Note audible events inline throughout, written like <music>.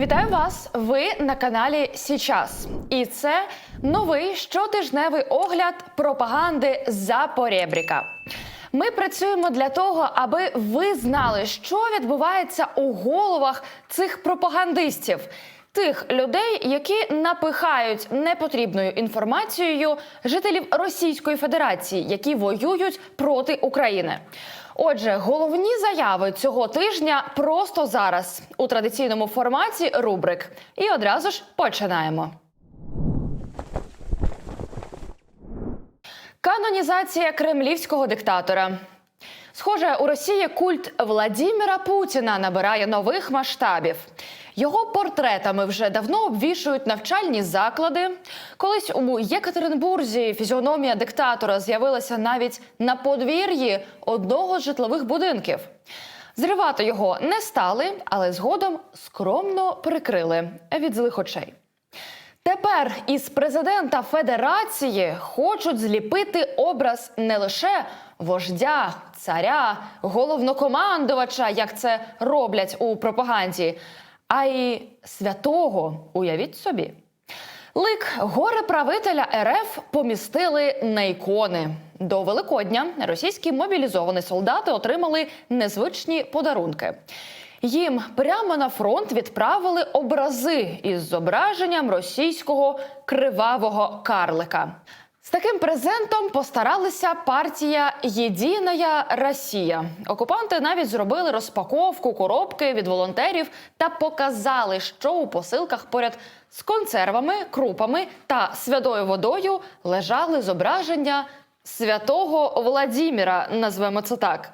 Вітаю вас! Ви на каналі Січас. І це новий щотижневий огляд пропаганди Запорєбріка. Ми працюємо для того, аби ви знали, що відбувається у головах цих пропагандистів, тих людей, які напихають непотрібною інформацією жителів Російської Федерації, які воюють проти України. Отже, головні заяви цього тижня просто зараз у традиційному форматі рубрик. І одразу ж починаємо. Канонізація кремлівського диктатора. Схоже, у Росії культ Владіміра Путіна набирає нових масштабів. Його портретами вже давно обвішують навчальні заклади. Колись у Єкатеринбурзі фізіономія диктатора з'явилася навіть на подвір'ї одного з житлових будинків. Зривати його не стали, але згодом скромно прикрили від злих очей. Тепер із президента Федерації хочуть зліпити образ не лише вождя, царя, головнокомандувача, як це роблять у пропаганді, а й святого. Уявіть собі. Лик горе правителя РФ помістили на ікони. До Великодня російські мобілізовані солдати отримали незвичні подарунки. Їм прямо на фронт відправили образи із зображенням російського кривавого карлика. З таким презентом постаралася партія Єдиная Росія. Окупанти навіть зробили розпаковку коробки від волонтерів та показали, що у посилках поряд з консервами, крупами та святою водою лежали зображення святого Владіміра, назвемо це так,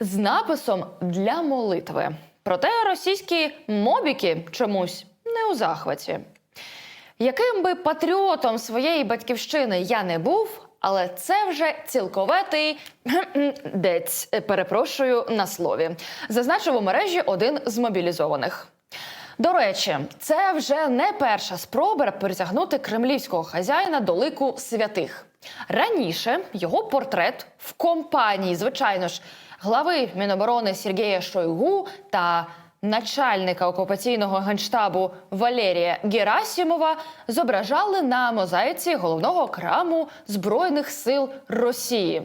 з написом для молитви. Проте російські мобіки чомусь не у захваті. Яким би патріотом своєї батьківщини я не був, але це вже цілковитий <clears throat> дець. Перепрошую на слові. Зазначив у мережі один з мобілізованих. До речі, це вже не перша спроба притягнути кремлівського хазяїна до лику святих. Раніше його портрет в компанії, звичайно ж, глави Міноборони Сергія Шойгу та начальника окупаційного генштабу Валерія Герасімова зображали на мозаїці головного храму Збройних сил Росії.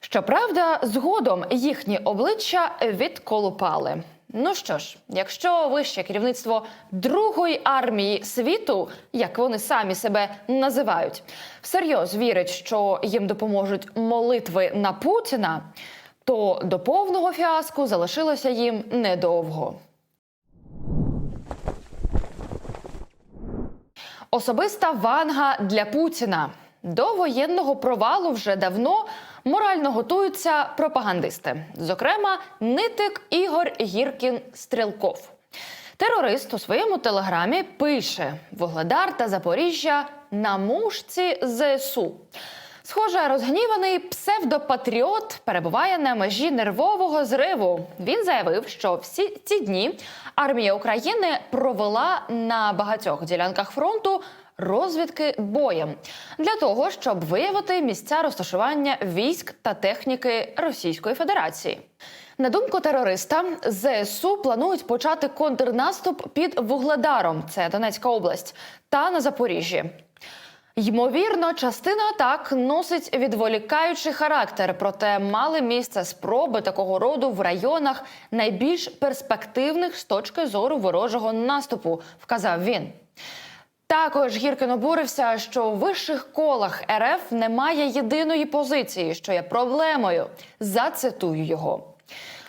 Щоправда, згодом їхні обличчя відколупали. Ну що ж, якщо вище керівництво Другої армії світу, як вони самі себе називають, всерйоз вірить, що їм допоможуть молитви на Путіна, то до повного фіаску залишилося їм недовго. Особиста ванга для Путіна. До воєнного провалу вже давно морально готуються пропагандисти. Зокрема, нитик Ігор Гіркін Стрілков. Терорист у своєму телеграмі пише: Вугледар та Запоріжжя на мушці ЗСУ. Схоже, розгніваний псевдопатріот перебуває на межі нервового зриву. Він заявив, що всі ці дні армія України провела на багатьох ділянках фронту розвідки боєм для того, щоб виявити місця розташування військ та техніки Російської Федерації. На думку терориста, ЗСУ планують почати контрнаступ під Вугледаром, це Донецька область, та на Запоріжжі. Ймовірно, частина атак носить відволікаючий характер, проте мали місце спроби такого роду в районах найбільш перспективних з точки зору ворожого наступу, вказав він. Також Гіркин обурився, що у вищих колах РФ немає єдиної позиції, що є проблемою. Зацитую його.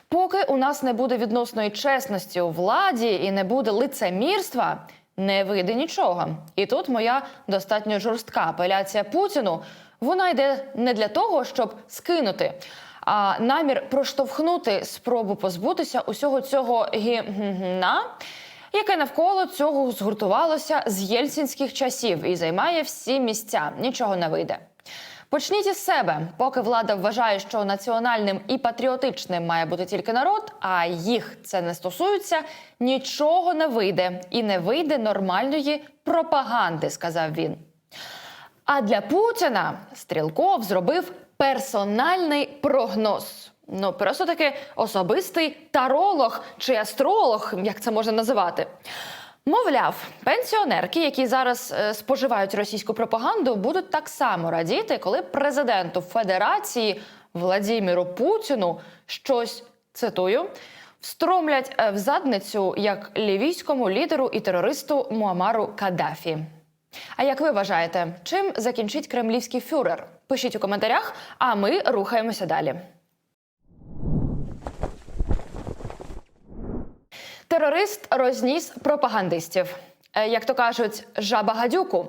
Поки у нас не буде відносної чесності у владі і не буде лицемірства, не вийде нічого. І тут моя достатньо жорстка апеляція Путіну. Вона йде не для того, щоб скинути, а намір проштовхнути спробу позбутися усього цього гімна, яке навколо цього згуртувалося з єльцинських часів і займає всі місця. Нічого не вийде. Почніть із себе, поки влада вважає, що національним і патріотичним має бути тільки народ, а їх це не стосується. Нічого не вийде і не вийде нормальної пропаганди, сказав він. А для Путіна Стрілков зробив персональний прогноз. Ну, просто таки особистий таролог чи астролог, як це можна називати. Мовляв, пенсіонерки, які зараз е, споживають російську пропаганду, будуть так само радіти, коли президенту Федерації Владіміру Путіну щось цитую. Встромлять е, в задницю як лівійському лідеру і терористу Муамару Каддафі. А як ви вважаєте, чим закінчить кремлівський фюрер? Пишіть у коментарях, а ми рухаємося далі. Терорист розніс пропагандистів. Е, Як то кажуть, жаба гадюку.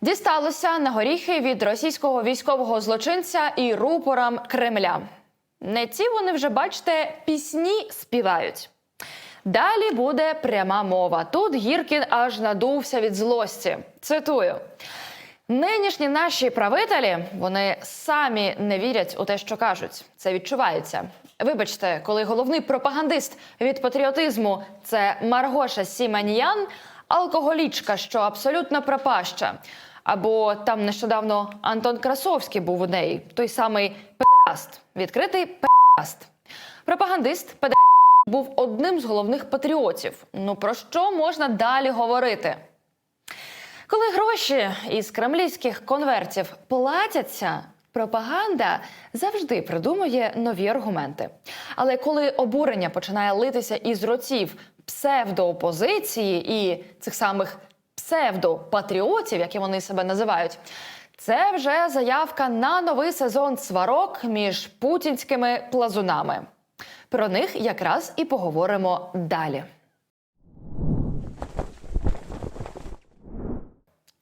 Дісталося на горіхи від російського військового злочинця і рупорам Кремля. Не ці вони вже, бачите, пісні співають. Далі буде пряма мова. Тут Гіркін аж надувся від злості. Цитую. Нинішні наші правителі вони самі не вірять у те, що кажуть. Це відчувається. Вибачте, коли головний пропагандист від патріотизму це Маргоша Сіманьян, алкоголічка, що абсолютно пропаща. Або там нещодавно Антон Красовський був у неї, той самий педераст, відкритий педераст. Пропагандист педераст був одним з головних патріотів. Ну про що можна далі говорити? Коли гроші із кремлівських конвертів платяться, пропаганда завжди придумує нові аргументи. Але коли обурення починає литися із ротів псевдоопозиції і цих самих псевдопатріотів, які вони себе називають, це вже заявка на новий сезон сварок між путінськими плазунами. Про них якраз і поговоримо далі.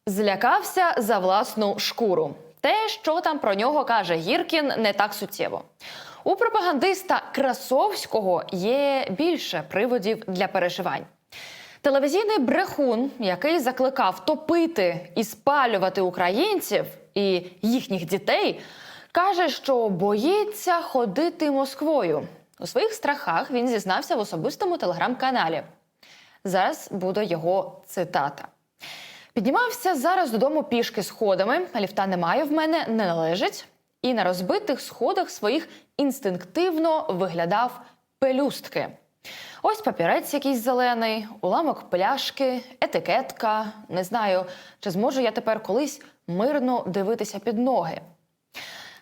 Злякався за власну шкуру. Те, що там про нього каже Гіркін, не так суттєво. У пропагандиста Красовського є більше приводів для переживань. Телевізійний брехун, який закликав топити і спалювати українців і їхніх дітей, каже, що боїться ходити Москвою. У своїх страхах він зізнався в особистому телеграм-каналі. Зараз буде його цитата. Піднімався зараз додому пішки сходами, ліфта немає в мене, не належить. І на розбитих сходах своїх інстинктивно виглядав пелюстки. Ось папірець якийсь зелений, уламок пляшки, етикетка. Не знаю, чи зможу я тепер колись мирно дивитися під ноги.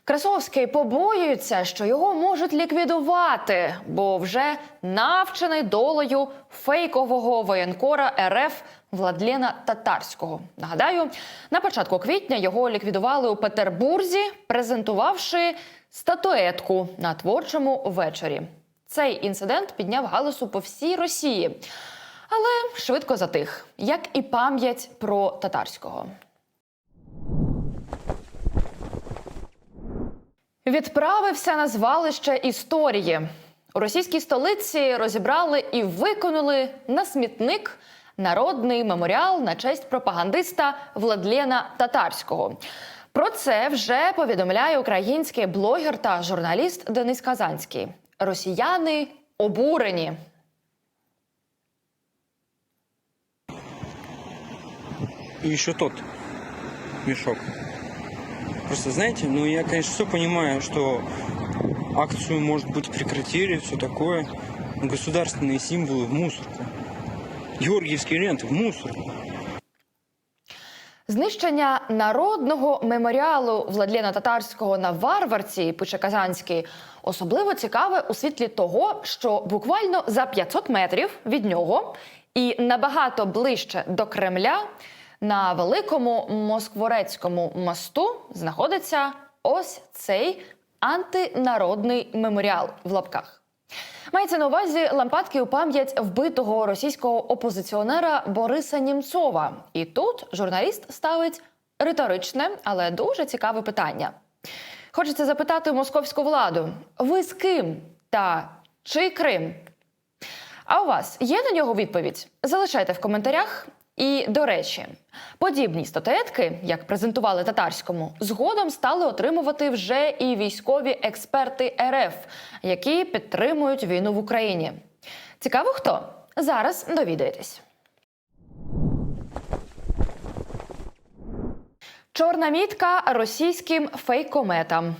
Красовський побоюється, що його можуть ліквідувати, бо вже навчений долею фейкового воєнкора РФ Владлена Татарського. Нагадаю, на початку квітня його ліквідували у Петербурзі, презентувавши статуетку на творчому вечорі. Цей інцидент підняв галасу по всій Росії, але швидко затих, як і пам'ять про татарського. Відправився на звалище історії. У російській столиці розібрали і виконали на смітник народний меморіал на честь пропагандиста Владлена Татарського. Про це вже повідомляє український блогер та журналіст Денис Казанський. Росіяни обурені. И еще тот мешок. Просто знаете, ну я, конечно, все понимаю, что акцию, может быть, прекратили, все такое. Но государственные символы в мусорку. Георгиевские ленты в мусорку. Знищення народного меморіалу Владлена Татарського на Варварці, пише Казанський, особливо цікаве у світлі того, що буквально за 500 метрів від нього і набагато ближче до Кремля на великому Москворецькому мосту знаходиться ось цей антинародний меморіал в лапках. Мається на увазі лампадки у пам'ять вбитого російського опозиціонера Бориса Німцова. І тут журналіст ставить риторичне, але дуже цікаве питання. Хочеться запитати московську владу: ви з ким та чий Крим? А у вас є на нього відповідь? Залишайте в коментарях. І до речі, подібні статуетки, як презентували татарському, згодом стали отримувати вже і військові експерти РФ, які підтримують війну в Україні. Цікаво, хто зараз довідаєтесь. Чорна мітка російським фейкометам.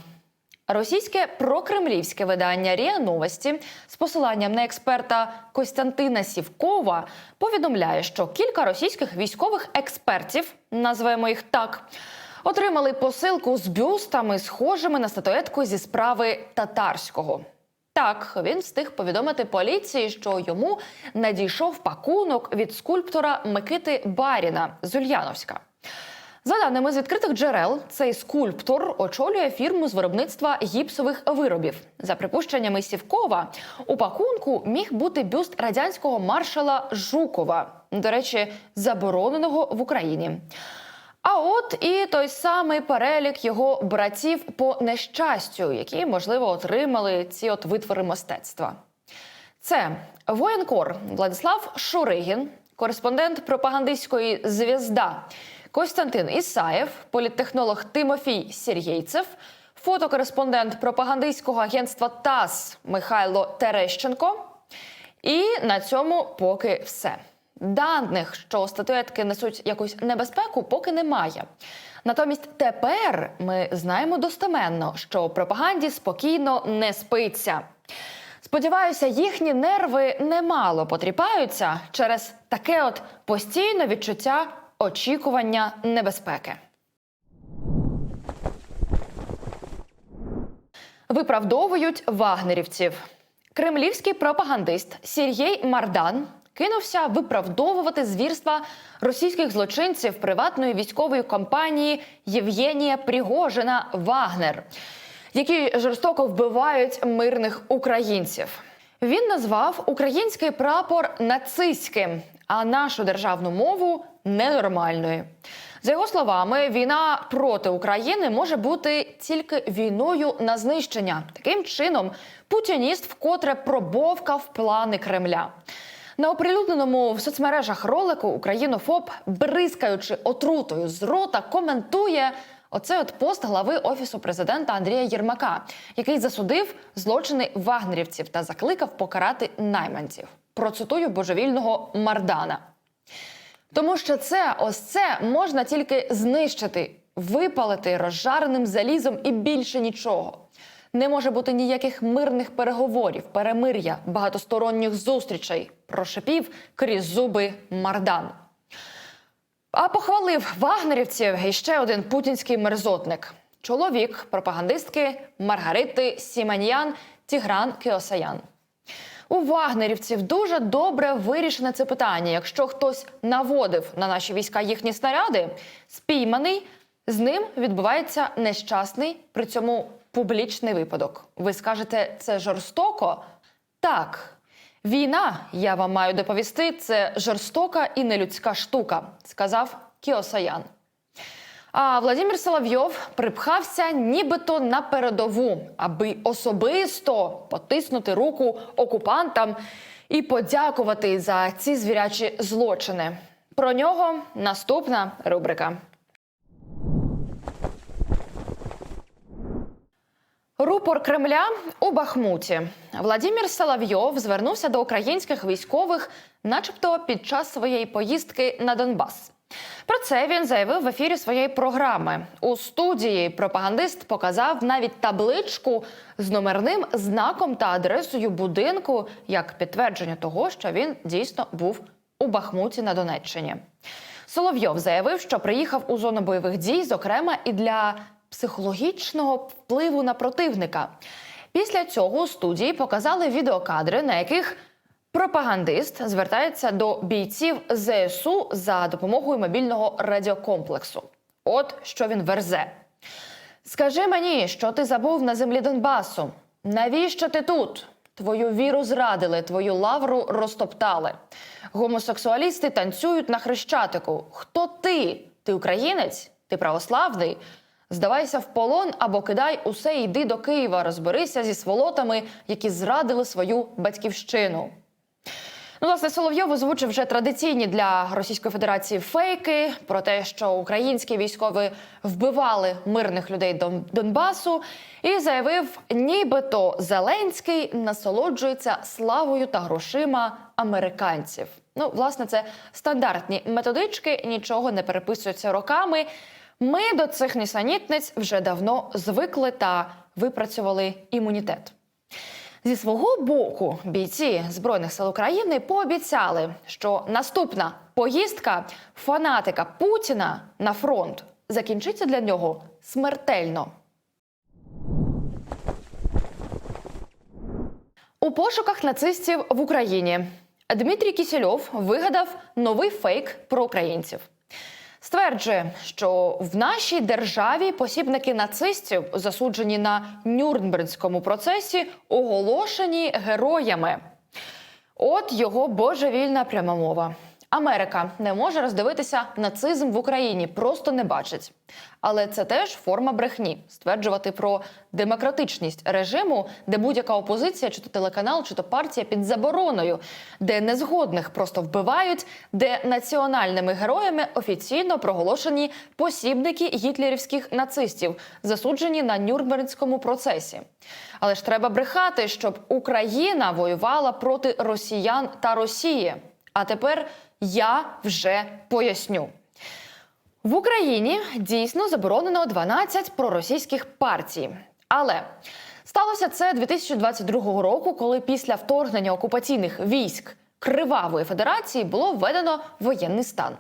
Російське прокремлівське видання РІА Новості з посиланням на експерта Костянтина Сівкова повідомляє, що кілька російських військових експертів, назвемо їх так, отримали посилку з бюстами, схожими на статуетку зі справи татарського. Так, він встиг повідомити поліції, що йому надійшов пакунок від скульптора Микити Баріна з Ульяновська. За даними з відкритих джерел, цей скульптор очолює фірму з виробництва гіпсових виробів. За припущеннями Сівкова, у пакунку міг бути бюст радянського маршала Жукова, до речі, забороненого в Україні. А от і той самий перелік його братів по нещастю, які, можливо, отримали ці от витвори мистецтва. Це воєнкор Владислав Шуригін, кореспондент пропагандистської звізда Костянтин Ісаєв, політтехнолог Тимофій Сергійцев, фотокореспондент пропагандистського агентства ТАСС Михайло Терещенко. І на цьому поки все. Даних, що статуетки несуть якусь небезпеку, поки немає. Натомість тепер ми знаємо достеменно, що пропаганді спокійно не спиться. Сподіваюся, їхні нерви немало потріпаються через таке от постійне відчуття очікування небезпеки. Виправдовують вагнерівців. Кремлівський пропагандист Сергій Мардан кинувся виправдовувати звірства російських злочинців приватної військової компанії Євгенія Пригожина Вагнер, які жорстоко вбивають мирних українців. Він назвав український прапор нацистським, а нашу державну мову ненормальною. За його словами, війна проти України може бути тільки війною на знищення. Таким чином, путініст вкотре пробовкав плани Кремля. На оприлюдненому в соцмережах ролику Українофоб, бризкаючи отрутою з рота, коментує оцей от пост глави офісу президента Андрія Єрмака, який засудив злочини вагнерівців та закликав покарати найманців. Процитую божевільного Мардана. Тому що це ось це можна тільки знищити, випалити розжареним залізом і більше нічого. Не може бути ніяких мирних переговорів, перемир'я, багатосторонніх зустрічей. Прошепів крізь зуби Мардан. А похвалив вагнерівців іще один путінський мерзотник. Чоловік пропагандистки Маргарити Сіманьян Тігран Кіосаян. У вагнерівців дуже добре вирішене це питання. Якщо хтось наводив на наші війська їхні снаряди, спійманий, з ним відбувається нещасний, при цьому публічний випадок. Ви скажете, це жорстоко? Так. Війна, я вам маю доповісти, це жорстока і нелюдська штука, сказав Кіосаян. А Владимир Соловйов припхався нібито на передову, аби особисто потиснути руку окупантам і подякувати за ці звірячі злочини. Про нього наступна рубрика. Рупор Кремля у Бахмуті. Владимир Соловйов звернувся до українських військових, начебто під час своєї поїздки на Донбас. Про це він заявив в ефірі своєї програми. У студії пропагандист показав навіть табличку з номерним знаком та адресою будинку як підтвердження того, що він дійсно був у Бахмуті на Донеччині. Соловйов заявив, що приїхав у зону бойових дій, зокрема і для психологічного впливу на противника. Після цього у студії показали відеокадри, на яких пропагандист звертається до бійців ЗСУ за допомогою мобільного радіокомплексу. От що він верзе. Скажи мені, що ти забув на землі Донбасу? Навіщо ти тут? Твою віру зрадили, твою лавру розтоптали. Гомосексуалісти танцюють на хрещатику. Хто ти? Ти українець? Ти православний? Здавайся в полон або кидай усе йди до Києва, розберися зі сволотами, які зрадили свою батьківщину. Ну, власне, Соловйов озвучив вже традиційні для Російської Федерації фейки про те, що українські військові вбивали мирних людей Дон- Донбасу, і заявив, нібито Зеленський насолоджується славою та грошима американців. Ну, власне, це стандартні методички, нічого не переписуються роками. Ми до цих нісенітниць вже давно звикли та випрацювали імунітет. Зі свого боку, бійці Збройних сил України пообіцяли, що наступна поїздка фанатика Путіна на фронт закінчиться для нього смертельно. У пошуках нацистів в Україні Дмитрій Кісельов вигадав новий фейк про українців. Стверджує, що в нашій державі посібники нацистів, засуджені на Нюрнберзькому процесі, оголошені героями. От його божевільна пряма мова. Америка не може роздивитися нацизм в Україні, просто не бачить. Але це теж форма брехні стверджувати про демократичність режиму, де будь-яка опозиція, чи то телеканал, чи то партія під забороною, де незгодних просто вбивають, де національними героями офіційно проголошені посібники гітлерівських нацистів, засуджені на Нюрнберзькому процесі. Але ж треба брехати, щоб Україна воювала проти росіян та Росії. А тепер я вже поясню. В Україні дійсно заборонено 12 проросійських партій. Але сталося це 2022 року, коли після вторгнення окупаційних військ Кривавої Федерації було введено воєнний стан.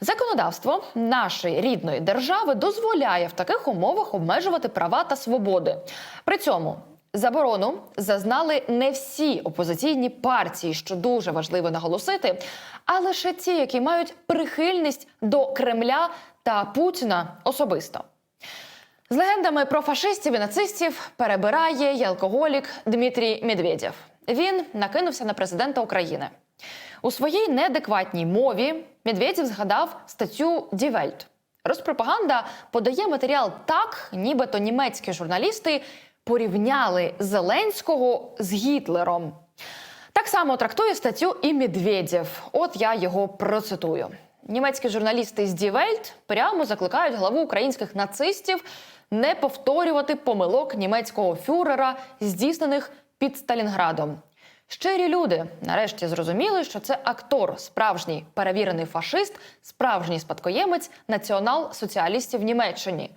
Законодавство нашої рідної держави дозволяє в таких умовах обмежувати права та свободи. При цьому заборону зазнали не всі опозиційні партії, що дуже важливо наголосити, а лише ті, які мають прихильність до Кремля та Путіна особисто. З легендами про фашистів і нацистів перебирає й алкоголік Дмитрій Медведєв. Він накинувся на президента України. У своїй неадекватній мові Медведєв згадав статтю Welt. Розпропаганда подає матеріал так, нібито німецькі журналісти порівняли Зеленського з Гітлером. Так само трактує статтю і Медведєв. От я його процитую. Німецькі журналісти з Die прямо закликають главу українських нацистів не повторювати помилок німецького фюрера, здійснених під Сталінградом. Щирі люди нарешті зрозуміли, що це актор, справжній перевірений фашист, справжній спадкоємець націонал-соціалістів Німеччині.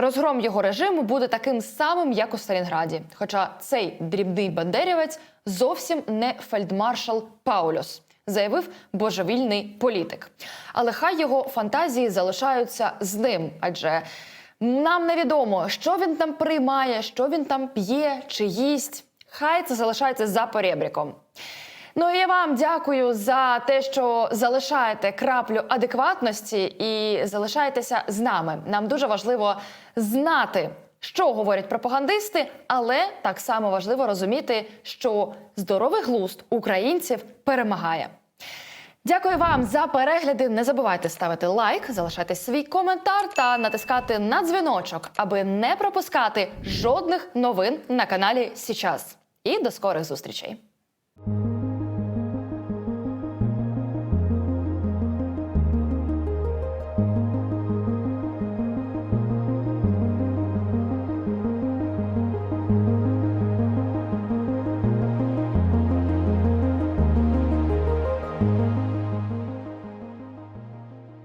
Розгром його режиму буде таким самим, як у Сталінграді. Хоча цей дрібний бандерівець зовсім не фельдмаршал Паулюс, заявив божевільний політик. Але хай його фантазії залишаються з ним, адже нам невідомо, що він там приймає, що він там п'є чи їсть. Хай це залишається за поребріком. Ну і я вам дякую за те, що залишаєте краплю адекватності і залишаєтеся з нами. Нам дуже важливо знати, що говорять пропагандисти, але так само важливо розуміти, що здоровий глузд українців перемагає. Дякую вам за перегляди. Не забувайте ставити лайк, залишати свій коментар та натискати на дзвіночок, аби не пропускати жодних новин на каналі Січас. І до скорих зустрічей.